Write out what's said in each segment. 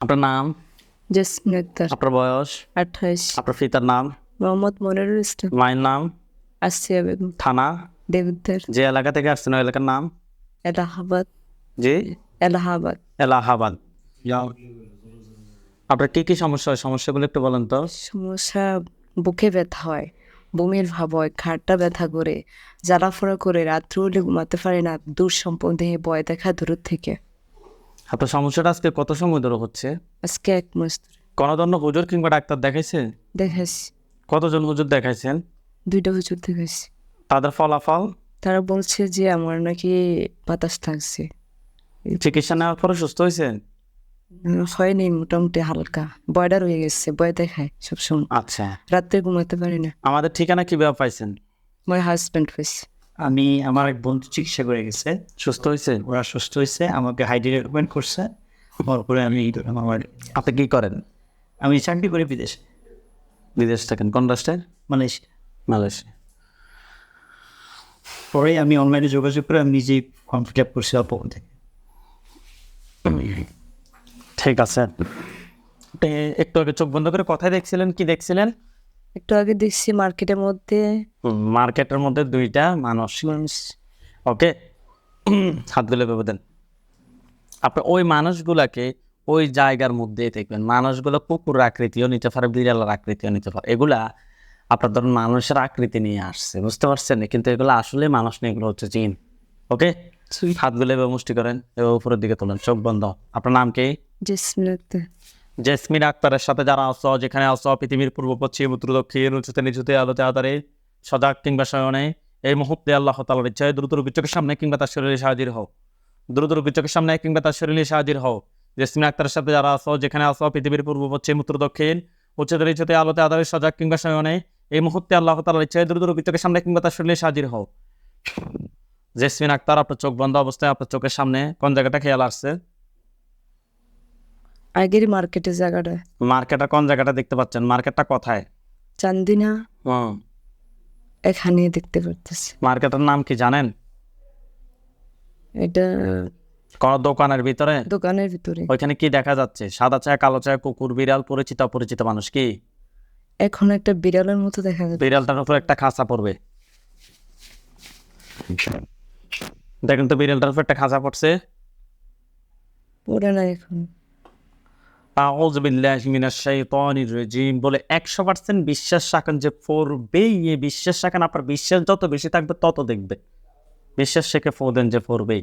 আপনার নাম? জেসমিন আক্তার আপনার বয়স? আঠাইশ। আপনার পিতার নাম? মোহাম্মদ মনিরুল ইসলাম। মায়ের নাম? আসিয়া বেগম। থানা? দেবদার যে এলাকা থেকে আসছেন ওই এলাকার নাম? এলাহাবাদ। জি? এলাহাবাদ। এলাহাবাদ। আপনার কি কি সমস্যা হয়? সমস্যাগুলো একটু বলেন তো। সমস্যা বুকে ব্যথা হয় বমির ভাব হয় ঘাড়টা ব্যথা করে জ্বালাফোড়া করে রাত্রে হলে ঘুমাতে পারে না দূর সম্পদে ভয় দেখা দূর থেকে। আপনার সমস্যাটা আজকে কত সময় ধরে হচ্ছে? আজকে এক মাস ধরে। কোনো ধরনের হুজুর কিংবা ডাক্তার দেখাইছে? দেখাইছি। কতজন হুজুর দেখাইছেন? দুইটা হুজুর দেখাইছি। তাদের ফলাফল? তারা বলছে যে আমার নাকি বাতাস থাকছে চিকিৎসা নেওয়ার পরে সুস্থ হয়েছেন উম, হয়নি মোটামুটি হালকা। বয়ডা রয়ে গেছে বয় দেখায় সবসময়। আচ্ছা। রাত্রে ঘুমাতে পারি না। আমাদের ঠিকানা কীভাবে পাইছেন? আমার হাজব্যান্ড হয়েছে। আমি আমার এক বন্ধু চিকিৎসা করে গেছে। সুস্থ হয়েছে? ওরা সুস্থ হয়েছে আমাকে হাইডি রেকমেন্ড করছে। তারপরে আমি আমার আপনি কি করেন? আমি চাকরি করি বিদেশে। বিদেশ থাকেন। কোন রাষ্ট্রে মালয়েশিয়া। মালয়েশিয়া। পরে আমি অনলাইনে যোগাযোগ করে আমি নিজেই ফর্ম ফিল আপ করছি অল্প থেকে ঠিক আছে। একটু আগে চোখ বন্ধ করে কথাই দেখছিলেন কি দেখছিলেন? একটু আগে দেখছি মার্কেটের মধ্যে। মার্কেটের মধ্যে দুইটা মানুষ। ওকে হাতগুলো ভেবে দেন। আপনি ওই মানুষগুলাকে ওই জায়গার মধ্যেই দেখবেন। মানুষগুলো কুকুর আকৃতিও নিতে পারে বিড়ালের আকৃতিও নিতে পারে। এগুলা আপনার ধরুন মানুষের আকৃতি নিয়ে আসছে বুঝতে পারছেন? কিন্তু এগুলো আসলে মানুষ নেই এগুলো হচ্ছে জিন। ওকে হাতগুলো এভাবে মুষ্টি করেন এভাবে উপরের দিকে তোলেন চোখ বন্ধ। আপনার নাম কি? জেসমিন আক্তার জেসমিন আক্তারের সাথে যারা আস যেখানে আস পৃথিবীর পূর্ব, পশ্চিম, উত্তর, দক্ষিণ উঁচুতে নিচুতে আলোতে আধারে সজাগ কিংবা শয়নে এই মুহূর্তে আল্লাহ তালার ইচ্ছায় দ্রুত বিচকের সামনে কিংবা তার শরীরে সাহায্য হও। দ্রুত বিচকের সামনে কিংবা তার শরীরে সাহায্য হও। জেসমিন আক্তারের সাথে যারা আস যেখানে আস পৃথিবীর পূর্ব, পশ্চিম, উত্তর, দক্ষিণ উচ্চতে নিচুতে আলোতে আধারে সজাগ কিংবা শয়নে এই মুহূর্তে আল্লাহ তালার ইচ্ছায় দ্রুত বিচকের সামনে কিংবা তার শরীরে সাহায্য হও। জেসমিন আক্তার, আপনার চোখ বন্ধ অবস্থায়, আপনার চোখের সামনে কোন জায়গাটা খেয়াল আসছে? আগের মার্কেটের জায়গাটা। মার্কেটটা কোন জায়গাটা দেখতে পাচ্ছেন? মার্কেটটা কোথায়? চান্দিনা। হুম। এখানে দেখতে পারতেছি। মার্কেটের নাম কি জানেন? এটা কোন দোকানের ভিতরে? দোকানের ভিতরে। ওইখানে কি দেখা যাচ্ছে? সাদা চায় কালো চায় কুকুর বিড়াল পরিচিত অপরিচিত মানুষ কি? এখন একটা বিড়ালের মতো দেখা যাচ্ছে। বিড়ালটার উপর একটা খাঁচা পড়বে। দেখেন তো বিড়ালটার উপর একটা খাঁচা পড়ছে। পড়ে না এখন। আউযু বিল্লাহি মিনাশ শাইতানির রাজিম বলে একশো পার্সেন্ট বিশ্বাস রাখেন যে পড়বেই এই বিশ্বাস রাখেন আপনার বিশ্বাস যত বেশি থাকবে তত দেখবে। বিশ্বাস রেখে ফো দেন যে পড়বেই।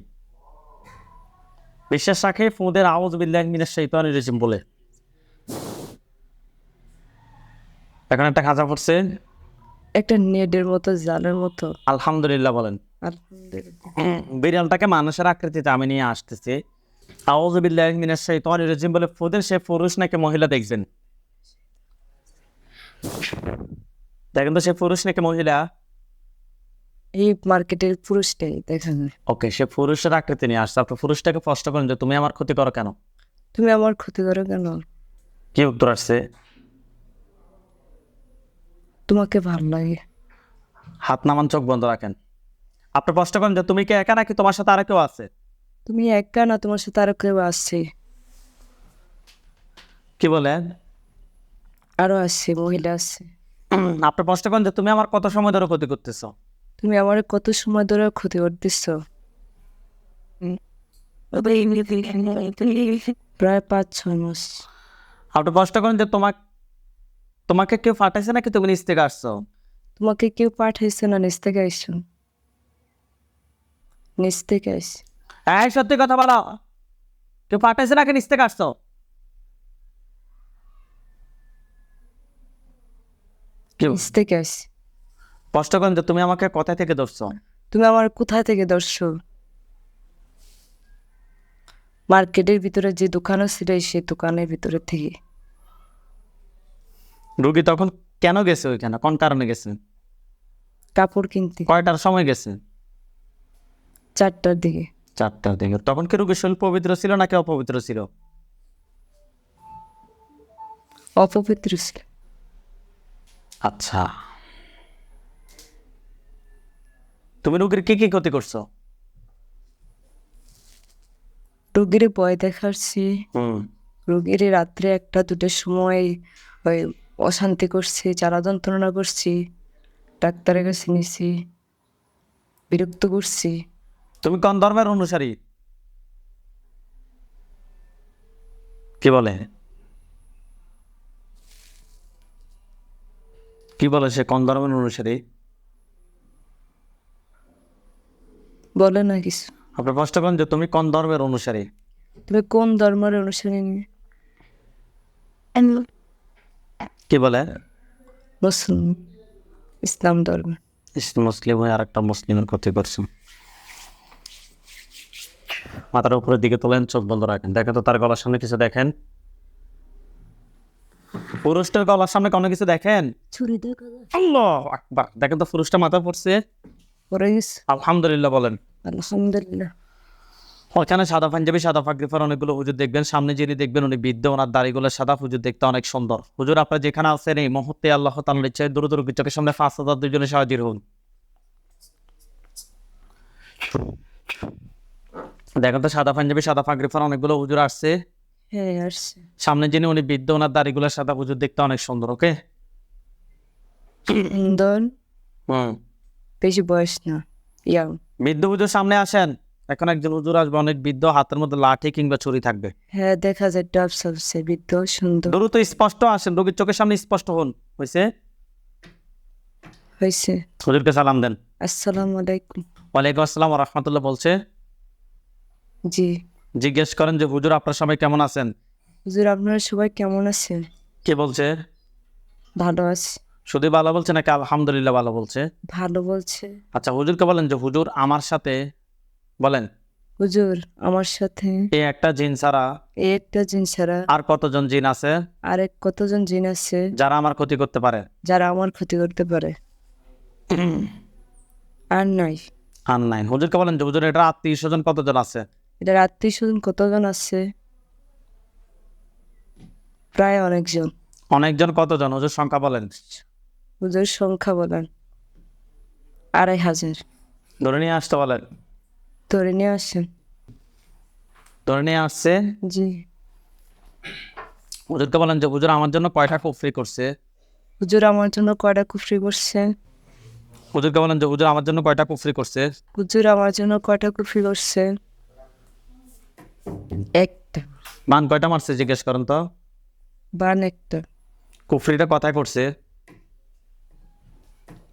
বিশ্বাস রাখে ফোঁদের আউজ বিল্লাহি মিনাশ শাইতানির রাজিম বলে। এখন একটা খাঁচা পড়ছে। একটা নেটের মতো জালের মতো। আলহামদুলিল্লাহ বলেন। বিড়ালটাকে মানুষের আকৃতিতে আমি নিয়ে আসতেছি। আউজবিল্লাহ মিনাশ রাজিম বলে ফোদের সে পুরুষ নাকি মহিলা দেখবেন দেখেন তো সে পুরুষ নাকি মহিলা? এই মার্কেটের পুরুষটাই দেখা ওকে সে পুরুষের আকৃতি নিয়ে আসছে। আপনি পুরুষটাকে প্রশ্ন করেন যে তুমি আমার ক্ষতি করো কেন? তুমি আমার ক্ষতি করো কেন? কি উত্তর আসছে? তোমাকে ভালো লাগে। হাত নামান চোখ বন্ধ রাখেন। আপনি প্রশ্ন করেন যে তুমি কি একা নাকি তোমার সাথে আর কেউ আছে? তুমি একা না তোমার সাথে আরও কেউ আসছে কি বলেন আরও আসছে মহিলা আসছে আপনি প্রশ্ন করেন যে তুমি আমার কত সময় ধরে ক্ষতি করতেছ? তুমি আমার কত সময় ধরে ক্ষতি করতেছ? প্রায় পাঁচ ছয় মাস। আপনি প্রশ্ন করেন যে তোমার তোমাকে কেউ ফাটাইছে নাকি তুমি নিচ থেকে আসছো? তোমাকে কেউ পাঠাইছে না নিচ থেকে আসছো নিচ থেকে আইস। এই সত্যি কথা বলো। কেউ পাঠাইছে নাকি নিচ থেকে আসছো? কষ্ট করেন যে তুমি আমাকে কোথায় থেকে ধরছো? তুমি আমার কোথায় থেকে দর্শক মার্কেটের ভিতরে যে দোকান আছে সেই দোকানের ভিতরে থেকে। রুগী তখন কেন গেছে ওইখানে? কোন কারণে গেছে? কাপড় কিনতে। কয়টার সময় গেছে? চারটার দিকে। চারটার দিকে তখন কি রুগীর শরীর পবিত্র ছিল নাকি অপবিত্র ছিল? অপবিত্র ছিল। আচ্ছা। তুমি রুগীর কি কি ক্ষতি করছ? রোগীর ভয় দেখাচ্ছি। হুম। রোগীর রাত্রে একটা দুটোর সময় ওই অশান্তি করছি জ্বালা যন্ত্রণা করছি ডাক্তারের কাছে নিছি বিরক্ত করছি। তুমি কোন ধর্মের অনুসারী? কি বলে? কি বলে সে কোন ধর্মের অনুসারী? বলে না কিছু। আপনি প্রশ্ন করেন যে তুমি কোন ধর্মের অনুসারী? তুমি কোন ধর্মের অনুসারী? কি বলে? মুসলিম। ইসলাম ধর্ম। মুসলিম হয়ে আর একটা মুসলিমের ক্ষতি করছে মাথার উপরের দিকে তোলেন চোখ বন্ধ রাখেন। দেখেন তো তার গলার সামনে কিছু দেখেন? পুরুষটার গলার সামনে কোনো কিছু দেখেন? আল্লাহ আকবার। দেখেন তো পুরুষটা মাথা পড়ছে। আলহামদুলিল্লাহ বলেন। আলহামদুলিল্লাহ। ওখানে সাদা পাঞ্জাবি সাদা পাগড়ি পরা অনেকগুলো হুজুর দেখবেন। সামনে যিনি দেখবেন উনি বৃদ্ধ ওনার দাড়িগুলো সাদা হুজুর দেখতে অনেক সুন্দর। হুজুর আপনার যেখানে আছেন এই মুহূর্তে আল্লাহ তাআলার ইচ্ছায় দূর দূর চোখের সামনে পাঁচ হাজার দুজনে সাহায্য হন। দেখেন তো সাদা পাঞ্জাবি সাদা পাগড়ি পরা অনেকগুলো হুজুর আসছে। হ্যাঁ আসছে। সামনে যিনি উনি বৃদ্ধ ওনার দাড়িগুলো সাদা হুজুর দেখতে অনেক সুন্দর ওকে? হুম। বেশি বয়স না ইয়াং। বৃদ্ধ হুজুর সামনে আসেন এখন একজন হুজুর আসবে অনেক বৃদ্ধ হাতের মধ্যে লাঠি কিংবা ছুরি থাকবে। হ্যাঁ দেখা যায় ডাব বৃদ্ধ সুন্দর। দ্রুত স্পষ্ট আসেন রোগীর চোখের সামনে স্পষ্ট হন হয়েছে হয়েছে হুজুরকে সালাম দেন। আসসালামু আলাইকুম। ওয়ালাইকুম আসসালাম রহমতুল্লাহ বলছে। জি। জিজ্ঞেস করেন যে হুজুর আপনার সবাই কেমন আছেন? হুজুর আপনারা সবাই কেমন আছেন? কে বলছে? ভালো আছি। শুধু ভালো বলছে নাকি আলহামদুলিল্লাহ ভালো বলছে? ভালো বলছে। আচ্ছা হুজুরকে বলেন যে হুজুর আমার সাথে বলেন হুজুর আমার সাথে এই একটা জিন ছাড়া এই একটা জিন ছাড়া আর কতজন জিন আছে? আরেক কতজন জিন আছে? যারা আমার ক্ষতি করতে পারে। যারা আমার ক্ষতি করতে পারে। আর নাই। আর নাই। হুজুরকে বলেন যে হুজুর এটা আত্মীয় স্বজন কতজন আছে? এটার আত্মীয় স্বজন কতজন আছে? প্রায় অনেকজন। অনেকজন কতজন? হুজুর সংখ্যা বলেন। হুজুর সংখ্যা বলেন। আড়াই হাজার। ধরে নিয়ে আসতে বলেন। ধরে নিয়ে আসছেন ধরে নিয়ে আসছে। জি। হুজুরকে বলেন যে হুজুর আমার জন্য কয়টা কুফরি করছে? হুজুর আমার জন্য কয়টা কুফরি করছে? হুজুরকে বলেন যে হুজুর আমার জন্য কয়টা কুফরি করছে? হুজুর আমার জন্য কয়টা কুফরি করছেন একটা। মান কয়টা মারছে জিজ্ঞেস করেন তো? বান একটা। কুফরিটা কথায় করছে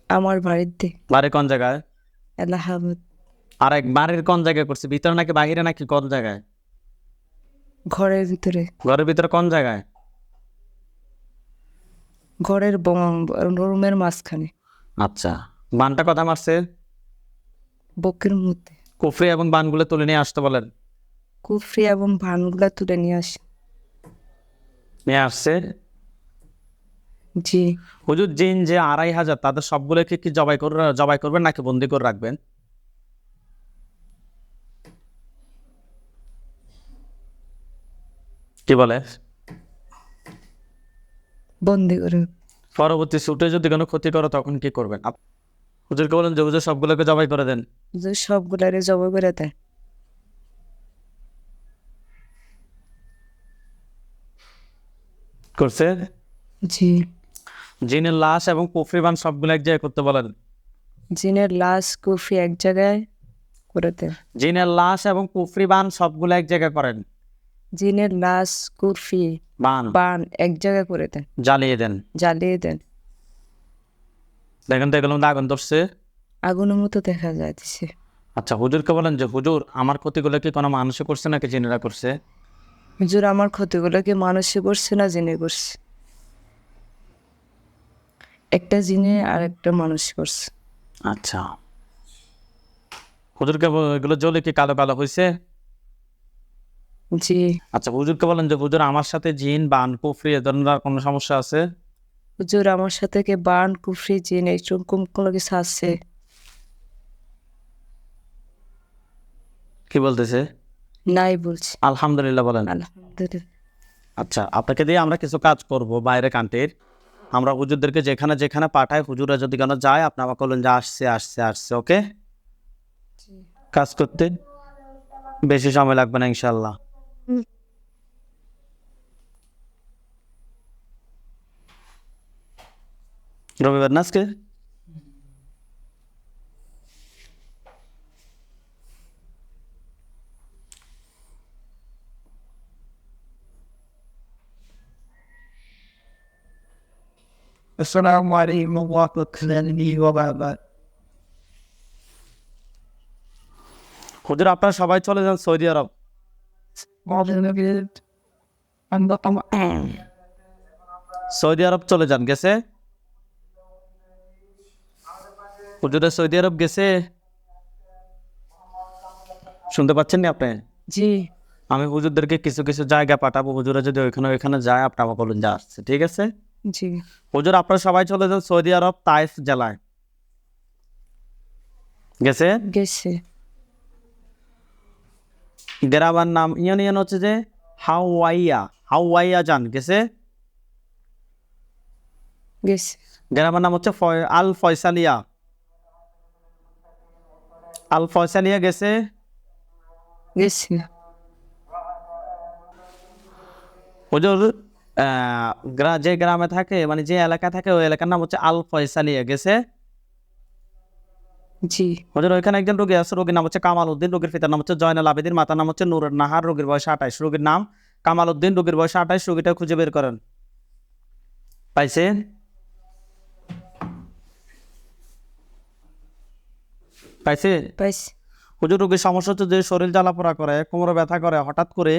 আমার বাড়িতে। বাড়ি কোন জায়গায়? এলাহাবাদ। আর এক বাড়ির কোন জায়গায় করছে ভিতরে নাকি বাহিরে নাকি কোন জায়গায়? ঘরের ভিতরে। ঘরের ভিতরে কোন জায়গায়? ঘরের রুমের মাঝখানে। আচ্ছা বানটা কথা মারছে? বকের মধ্যে। কুফরি এবং বানগুলো তুলে নিয়ে আসতে বলেন। কুফরি এবং ভানগুলা তুলে নিয়ে আসে। নিয়ে আসছে? জি। হুজুর জিন যে আড়াই হাজার তাদের সবগুলোকে কি জবাই করে জবাই করবেন নাকি বন্দি করে রাখবেন? কি বলে? বন্দি করে। পরবর্তী শুটে যদি কোনো ক্ষতি করো তখন কি করবেন? হুজুরকে বলেন যে হুজুর সবগুলোকে জবাই করে দেন। যে সবগুলারে জবাই করে দেয়। করছে? জি। জিনের লাশ এবং কুফরি বান সবগুলো এক জায়গায় করতে বলেন। জিনের লাশ কুফরি এক জায়গায় করে দেন। জিনের লাশ এবং কুফরি বান সবগুলো এক জায়গায় করেন। জিনের লাশ কুফরি বান। বান এক জায়গায় করে দেন। জ্বালিয়ে দেন। জ্বালিয়ে দেন। দেখেন তো এগুলোর আগুন ধরছে। আগুনের মতো দেখা যাচ্ছে। আচ্ছা হুজুরকে বলেন যে হুজুর আমার ক্ষতিগুলো কি কোনো মানুষে করছে নাকি জিনেরা করছে? হুজুর আমার ক্ষতিগুলোকে মানুষে করছে না জিনে করছে? একটা জিনে আর একটা মানুষ করছে। আচ্ছা। হুজুরকে এগুলো জ্বলে কি কালো কালো হয়েছে জি। আচ্ছা হুজুরকে বলেন যে হুজুর আমার সাথে জিন বান কুফরি এ ধরনের কোনো সমস্যা আছে? হুজুর আমার সাথে কে বান কুফরি জিন এইরকম কোনো কিছু আছে? কি বলতেছে? নাই বলছি। আলহামদুলিল্লাহ বলেন। আচ্ছা আপনাকে দিয়ে আমরা কিছু কাজ করব বাইরে কান্ট্রির। আমরা হুজুরদেরকে যেখানে যেখানে পাঠাই হুজুরা যদি কেন যায় আপনি আমাকে বলেন যে আসছে আসছে আসছে ওকে? কাজ করতে? বেশি সময় লাগবে না ইনশাল্লাহ রবিবার না আজকে? Assalamu alaikum wa rahmatullahi wa barakatuh. হুজুর আপনারা সবাই চলে যান সৌদি আরব। সৌদি আরব চলে যান গেছে? হুজুরে সৌদি আরব গেছে? শুনতে পাচ্ছেন না আপনি? জি। আমি হুজুরদেরকে কিছু কিছু জায়গা পাঠাবো। হুজুরা যদি ওইখানে ওইখানে যায় আপনি আমাকে বলুন যা আসছে ঠিক আছে? জি। হুজুর আপনারা সবাই চলে যান সৌদি আরব তাইফ জেলায়। গেছে? গেছে। গ্রামের নাম ইউনিয়ন হচ্ছে যে হাওয়াইয়া হাওয়াইয়া যান গেছে? গেছে। গ্রামের নাম হচ্ছে আল ফয়সালিয়া। আল ফয়সালিয়া গেছে? গেছে। হুজুর যে গ্রামে থাকে মানে যে এলাকা থাকে ওই এলাকার নাম হচ্ছে আল ফয়সালিয়া গেছে? জি। হুজুর ওইখানে একজন রোগী আছে রোগীর নাম হচ্ছে কামাল উদ্দিন রোগীর পিতার নাম হচ্ছে জয়নাল আবেদিন মাতার নাম হচ্ছে নুরুন নাহার রোগীর বয়স আঠাইশ। রোগীর নাম কামাল উদ্দিন রোগীর বয়স আঠাইশ রোগীটা খুঁজে বের করেন। পাইছে? পাইছে? পাইছি। হুজুর রোগীর সমস্যা হচ্ছে যে শরীর জ্বালাপোড়া করে কোমরে ব্যথা করে হঠাৎ করে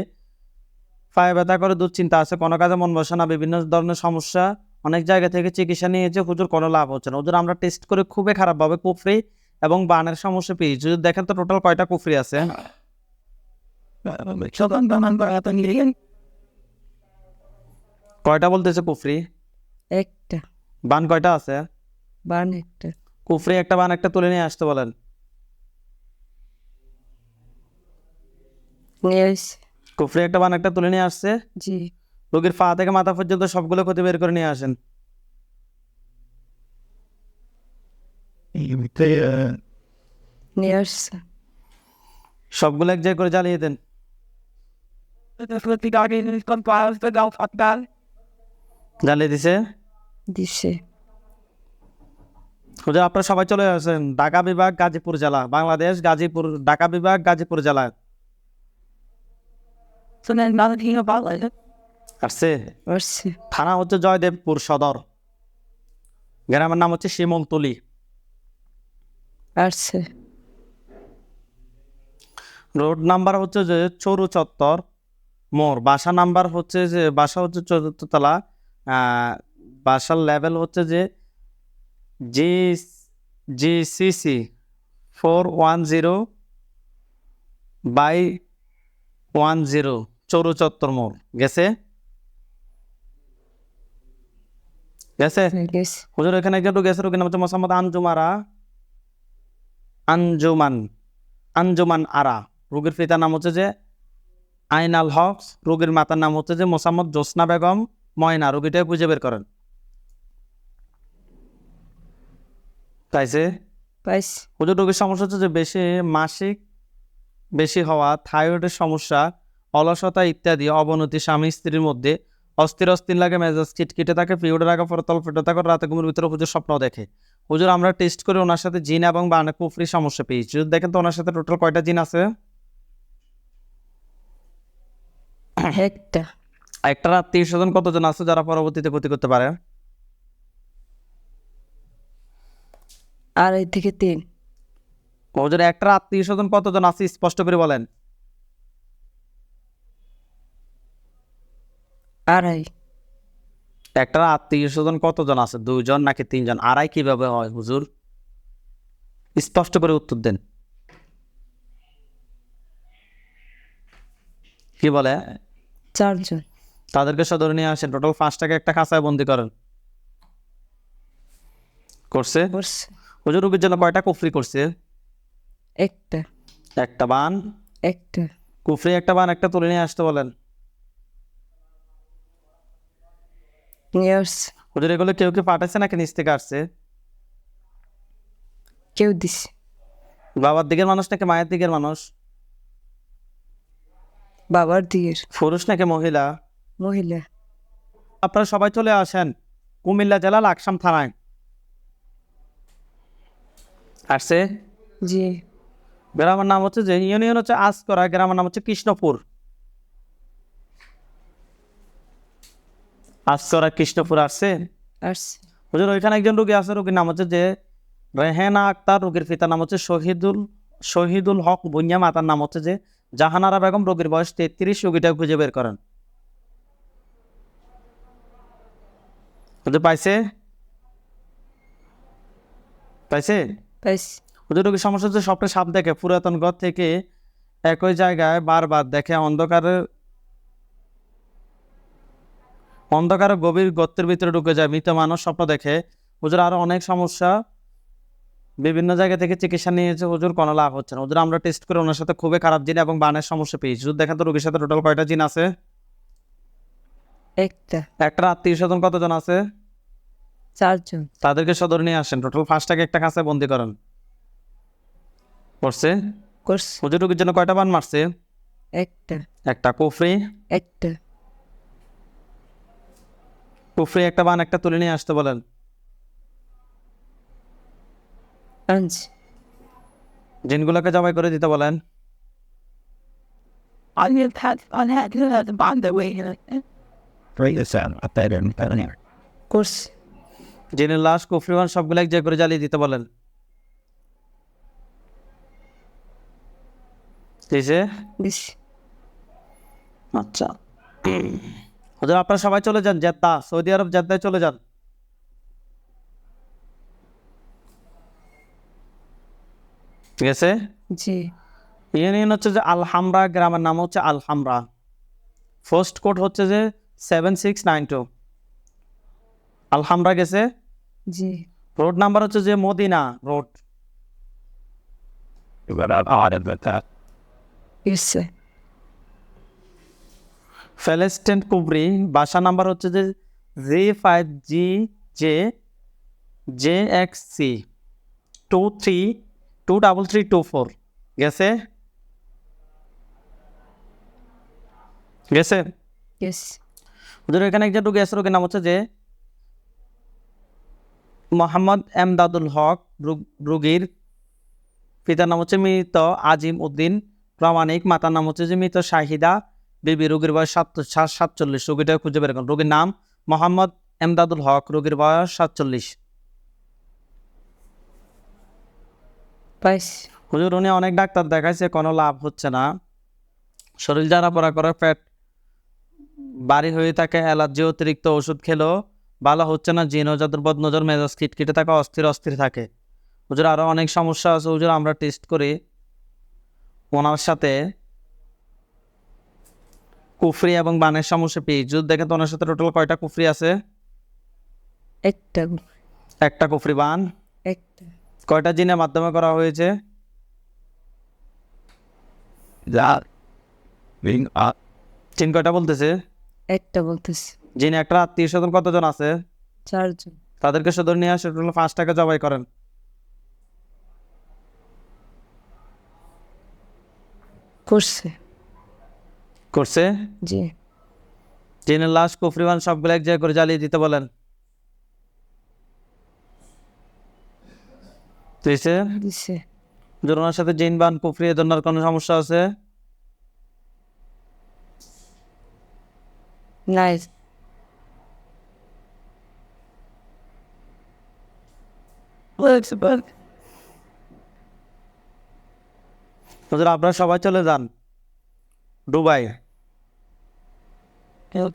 পায়ে ব্যথা করে দুশ্চিন্তা আছে কোনো কাজে মন বসে না বিভিন্ন ধরনের সমস্যা অনেক জায়গা থেকে চিকিৎসা নিয়েছে হুজুর কোনো লাভ হচ্ছে না। হুজুর আমরা টেস্ট করে খুবই খারাপভাবে কুফরি এবং বানের সমস্যা পেয়েছি। হুজুর দেখেন তো টোটাল কয়টা কুফরি আছে? কয়টা বলতেছে কুফরি? একটা। বান কয়টা আছে? বান একটা। কুফরি একটা বান একটা তুলে নিয়ে আসতে বলেন। নিয়ে কুফরি একটা বান একটা তুলে নিয়ে আসছে। জি। রোগীর পা থেকে মাথা পর্যন্ত সবগুলো ক্ষতি বের করে নিয়ে আসেন। নিয়ে আসছে। সবগুলো এক জায়গায় করে জ্বালিয়ে দেন। জ্বালিয়ে দিছে। দিছে। আপনারা সবাই চলে আসেন। ঢাকা বিভাগ গাজীপুর জেলা বাংলাদেশ গাজীপুর ঢাকা বিভাগ গাজীপুর জেলা। আসছে। আসছে। থানা হচ্ছে জয়দেবপুর সদর। গ্রামের নাম হচ্ছে শিমলতলি। আসছে। রোড নাম্বার হচ্ছে যে চরু চত্বর মোর বাসা নাম্বার হচ্ছে যে বাসা হচ্ছে চতুর্থতলা আহ, বাসার লেভেল হচ্ছে যে G G C C four one zero by one zero চরু চত্বর মোড়। গেছে? গেছে? গেছে। হুজুর এখানে রোগীর নাম হচ্ছে মোসাম্মদ আঞ্জুমারা। আঞ্জুমান আঞ্জুমান আরা। রোগীর পিতার নাম হচ্ছে যে আইনাল হক। রোগীর মাতার নাম হচ্ছে যে মোসাম্মদ জোসনা বেগম ময়না। রোগীটা খুঁজে বের করেন। তাইছে পাইছি। হুজুর রোগীর সমস্যা হচ্ছে যে বেশি মাসিক বেশি হওয়া থাইরয়েডের সমস্যা অলসতা ইত্যাদি অবনতি স্বামী স্ত্রীর মধ্যে অস্থির অস্থির লাগে মেজাজ খিটখিটে থাকে পিরিয়ডের আগে পরে তল ফেটে থাকে রাতে ঘুমের ভিতরে হুজুর স্বপ্ন দেখে। হুজুর আমরা টেস্ট করে ওনার সাথে জিন এবং বানে কুফরি সমস্যা পেয়েছি। যদি দেখেন তো ওনার সাথে টোটাল কয়টা জিন আছে? একটা। একটা আত্মীয় স্বজন কতজন আছে যারা পরবর্তীতে ক্ষতি করতে পারে? আড়াই থেকে তিন। হুজুর একটা আত্মীয় স্বজন কতজন আছে? স্পষ্ট করে বলেন। আড়াই। একটা আত্মীয় স্বজন কতজন আছে? দুইজন নাকি তিনজন? আড়াই কীভাবে হয় হুজুর? স্পষ্ট করে উত্তর দেন। কি বলে? চারজন। তাদেরকে সদরে নিয়ে আসেন। টোটাল পাঁচটাকে একটা খাঁচায় বন্দি করেন। করছে? করছে। হুজুর রুগীর জন্য কয়টা কুফরি করছে? একটা। একটা বান? একটা। কুফরি একটা বান একটা তুলে নিয়ে আসতে বলেন। আসছে হুজুর এগুলো কেউ কি পাঠাচ্ছে নাকি নিচ থেকে আসছে? কেউ দিছে। বাবার দিকের মানুষ নাকি মায়ের দিকের মানুষ? বাবার দিয়ের পুরুষ নাকি মহিলা? মহিলা। আপনারা সবাই চলে আসেন কুমিল্লা জেলা লাকসাম থানায়। আসছে? জি। গ্রামের নাম হচ্ছে যে ইউনিয়ন হচ্ছে আসকরা গ্রামের নাম হচ্ছে কৃষ্ণপুর। আসকরা কৃষ্ণপুর আসছে? আসছে। হুজুর ওইখানে একজন রোগী আছে রোগীর নাম হচ্ছে যে রেহেনা আক্তার রোগীর পিতার নাম হচ্ছে শহীদুল শহীদুল হক বুনিয়া মাতার নাম হচ্ছে যে জাহানারা বেগম রোগীর বয়স তেত্রিশ রোগীটা খুঁজে বের করেন। পাইছে? পাইছে? পাইছি। ওদের রোগীর সমস্যা হচ্ছে স্বপ্নে সাপ দেখে পুরাতন ঘর থেকে একই জায়গায় বারবার দেখে অন্ধকারের অন্ধকারের গভীর গর্তের ভিতরে ঢুকে যায়। মৃত মানুষ স্বপ্ন দেখে হুজুর আরও অনেক সমস্যা। বিভিন্ন জায়গা থেকে চিকিৎসা নিয়েছে। হুজুর কোনো লাভ হচ্ছে না। হুজুর আমরা টেস্ট করে ওনার সাথে খুবই খারাপ জিন এবং বানের সমস্যা পেয়েছি। হুজুর দেখেন তো রোগীর সাথে টোটাল কয়টা জিন আছে? একটা। একটা আত্মীয় স্বজন কতজন আছে? চারজন। তাদেরকে সদর নিয়ে আসেন। টোটাল ফার্স্টটাকে একটা কাছে বন্দি করেন? করছে? করছে। হুজুর রোগীর জন্য কয়টা বান মারছে? একটা। একটা কুফরি? একটা। কুফরি একটা বান একটা তুলে নিয়ে আসতে বলেন। জিনগুলোকে জবাই করে দিতে বলেন। জিনের লাশ কুফরি বান সবগুলো এক করে জ্বালিয়ে দিতে বলেন। আচ্ছা। হুজুর আপনারা সবাই চলে যান জেদ্দা সৌদি আরব জেদ্দায় চলে যান। ঠিক আছে? জি। ইউনিয়ন হচ্ছে যে আলহামরা গ্রামের নাম হচ্ছে আলহামরা। ফার্স্ট কোড হচ্ছে যে seven six nine two Alhamra গেছে? জি। রোড নাম্বার হচ্ছে যে Madina road You got out ফেলেস্টেন্ট কুবরি বাসা নাম্বার হচ্ছে যে G five G J J X C two three two double three two four. গেছে? গেছে? গেছে হুজুর এখানে একজন রোগী আছে রোগীর নাম হচ্ছে যে মোহাম্মদ এমদাদুল হক রোগ- রোগীর পিতার নাম হচ্ছে মৃত আজিম উদ্দিন প্রামাণিক মাতার নাম হচ্ছে যে মৃত শাহিদা বিবি রোগীর বয়স সাত সাত- সাতচল্লিশ। রোগীটা খুঁজে বের করুন। রোগীর নাম মোহাম্মদ এমদাদুল হক। রোগীর বয়স সাতচল্লিশ। হুজুর উনি অনেক ডাক্তার দেখাইছে কোনো লাভ হচ্ছে না। শরীর জ্বালা পড়া করে পেট বাড়ি হয়ে থাকে অ্যালার্জি অতিরিক্ত ওষুধ খেলেও ভালো হচ্ছে না জিন যাদের বদনজর মেজাজ খিটখিটে থাকে অস্থির অস্থির থাকে। হুজুর আরও অনেক সমস্যা আছে। হুজুর আমরা টেস্ট করি। ওনার সাথে কুফরি এবং বানের সমস্যা পেয়ে যদি দেখেন তো ওনার সাথে টোটাল কয়টা কুফরি আছে? একটা একটা কুফরি বান? একটা। কয়টা জিনের মাধ্যমে করা হয়েছে. জিন কয়টা বলতেছে? একটা বলতেছি। জিন একটা আত্মীয় স্বজন কতজন আছে? চারজন। তাদেরকে সদর নিয়ে আসে টোটাল পাঁচ টাকা জবাই করেন। করছে। করছে? জি। জিনের লাশ কুফরিমান সবগুলো এক জায়গায় করে জ্বালিয়ে দিতে বলেন। ওনার সাথে জিন বান কুফরি এ ধরনের কোনো সমস্যা আছে? নাই। Works about হুজুর আপনারা সবাই চলে যান। দুবাই। And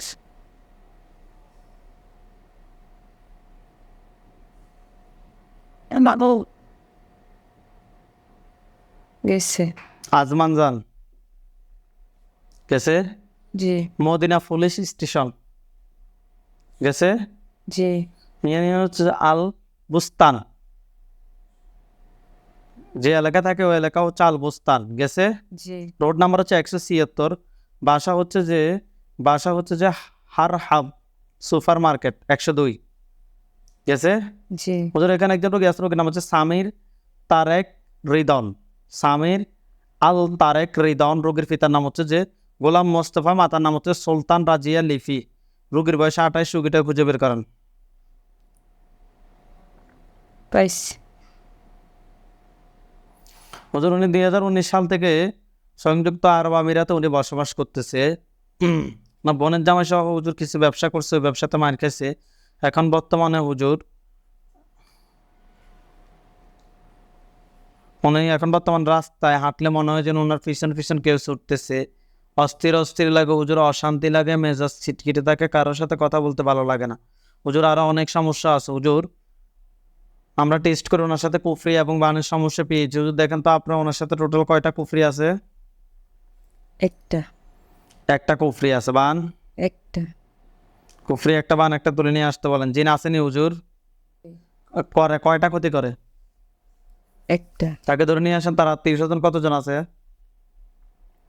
গেছে। আজমান যান গেছে? জি। Madina police station. গেছে? জি। হচ্ছে যে আল বুস্তান। যে এলাকা থাকে ওই এলাকা হচ্ছে আল বুস্তান। গেছে? জি। রোড নাম্বার হচ্ছে একশো ছিয়াত্তর। বাসা হচ্ছে যে বাসা হচ্ছে যে হার হাব সুপার মার্কেট একশো দুই গেছে ওদের এখানে একজন রোগী আছে রোগীর নাম হচ্ছে সামির তারেক রিদন। সামির আল তারেক রিদন রোগীর পিতার নাম হচ্ছে যে গোলাম মোস্তফা মাতার নাম হচ্ছে সুলতান রাজিয়া লিফি। রোগীর বয়স আঠাইশ রোগীটা খুঁজে বের করেন। হুজুর উনি দুই হাজার উনিশ সাল থেকে সংযুক্ত আরব আমিরাতে উনি বসবাস করতেছে। না, বোনের জামাই সহ হুজুর কিছু ব্যবসা করছে, ওই ব্যবসাতে মার খেয়েছে এখন বর্তমানে হুজুর উনি এখন বর্তমান রাস্তায় হাঁটলে মনে হয় যেন ওনার পিছন পিছন কেউ ছুটতেছে। অস্থির অস্থির লাগে হুজুর, অশান্তি লাগে, মেজাজ ছিটকিটে থাকে, কারোর সাথে কথা বলতে ভালো লাগে না। হুজুর আরও অনেক সমস্যা আছে হুজুর। আমরা টেস্ট করে ওনার সাথে কুফরি এবং বানের সমস্যা পেয়েছি। হুজুর, দেখেন তো আপনার ওনার সাথে টোটাল কয়টা কুফরি আছে? একটা। একটা কুফরি আছে বান। একটা। কুফরি একটা বান একটা তুলে নিয়ে আসতে বলেন। জিন আসেনি হুজুর? করে কয়টা ক্ষতি করে? একটা। তাকে ধরে নিয়ে আসেন তার আত্মীয় স্বজন কতজন আছে?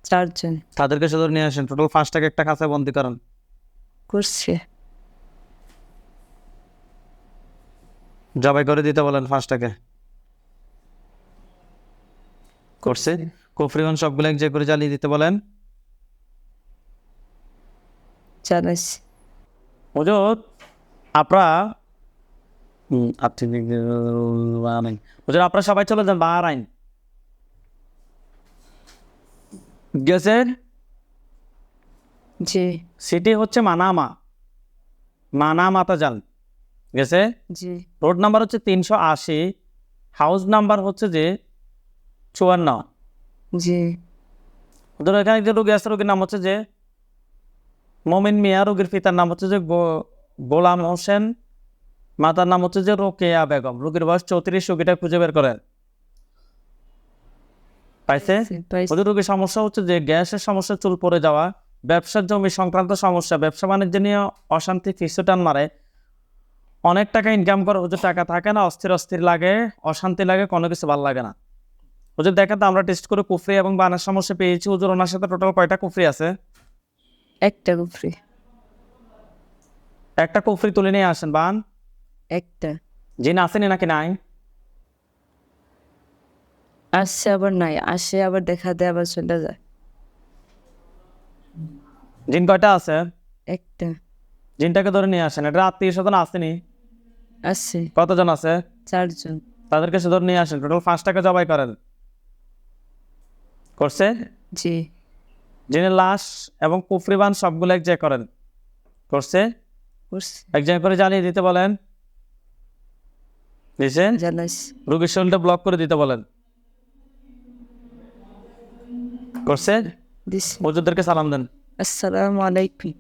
চারজন। তাদেরকে সে ধরে নিয়ে আসেন। টোটাল পাঁচটাকে একটা কাছে বন্দি করেন। করছে। জবাই করে দিতে বলেন পাঁচটাকে। করছে? কুফরিগণ সবগুলো এক জায়গায় করে জ্বালিয়ে দিতে বলেন। জানাইছি হুজুর আপনারা আপনারা সবাই চলে যান বাহারাইন গেছেন? জি। সিটি হচ্ছে মানামা। মানামাতা যান গেছে? জি। রোড নাম্বার হচ্ছে তিনশো আশি হাউস নাম্বার হচ্ছে যে চুয়ান্ন। জি। ধরো এখানে যে রোগী আছে রোগীর নাম হচ্ছে যে মমিন মিয়া রোগীর পিতার নাম হচ্ছে যে গোলাম হোসেন। মাতার নাম হচ্ছে যে রোকেয়া বেগম। রোগীর বয়স চৌত্রিশ রোগীটা খুঁজে বের করেন। পাইছে? ওদের রোগীর সমস্যা হচ্ছে যে গ্যাসের সমস্যা চুল পড়ে যাওয়া ব্যবসার জমি সংক্রান্ত সমস্যা ব্যবসা বাণিজ্য নিয়ে অশান্তি ফিসুটান মারে। অনেক টাকা ইনকাম করে ওদের টাকা থাকে না অস্থির অস্থির লাগে অশান্তি লাগে কোনো কিছু ভালো লাগে না। ওদের দেখেন আমরা টেস্ট করে কুফরি এবং বানার সমস্যা পেয়েছি ওদের ওনার সাথে টোটাল কয়টা কুফরি আছে? একটা কুফরি একটা কুফরি তুলে নিয়ে আসেন বান। একটা। জিন আসেনি নাকি নাই? আসছে আবার নাই আসে আবার দেখা দেয় আবার চলে যায়। জিন কয়টা আছে? একটা। জিনটাকে ধরে নিয়ে আসেন এটা আত্মীয় স্বজন আসেনি আছে। কতজন আছে? চারজন। তাদেরকে সে ধরে নিয়ে আসেন টোটাল পাঁচটাকে জবাই করেন। করছে? জি। জিনের লাশ এবং কুফরিবান সবগুলো এক জায়গায় করেন করছে? এক জায়গায় করে জ্বালিয়ে দিতে বলেন। দিয়েছেন রুগীর শরীরটা ব্লক করে দিতে বলেন। করছে? দিছি। মজুদদেরকে সালাম দেন। আসসালামু আলাইকুম।